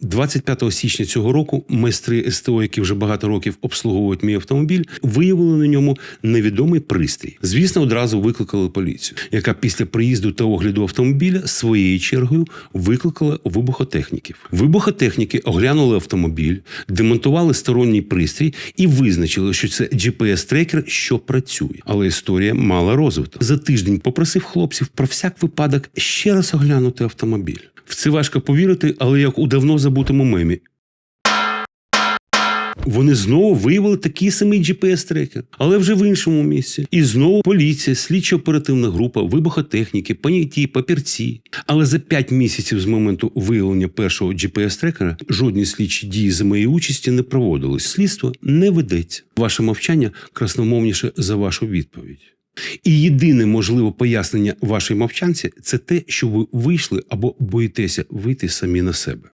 25 січня цього року майстри СТО, які вже багато років обслуговують мій автомобіль, виявили на ньому невідомий пристрій. Звісно, одразу викликали поліцію, яка після приїзду та огляду автомобіля своєю чергою викликала вибухотехніків. Вибухотехніки оглянули автомобіль, демонтували сторонній пристрій і визначили, що це GPS-трекер, що працює. Але історія мала розвиток. За тиждень попросив хлопців про всяк випадок ще раз оглянути автомобіль. В це важко повірити, але як у давно забутому мемі. Вони знову виявили такий самий GPS-трекер, але вже в іншому місці. І знову поліція, слідчо-оперативна група, вибухотехніки, поняті, папірці. Але за 5 місяців з моменту виявлення першого GPS-трекера жодні слідчі дії за моєї участі не проводились. Слідство не ведеться. Ваше мовчання красномовніше за вашу відповідь. І єдине можливе пояснення вашої мовчанці це те, що ви вийшли або боїтеся вийти самі на себе.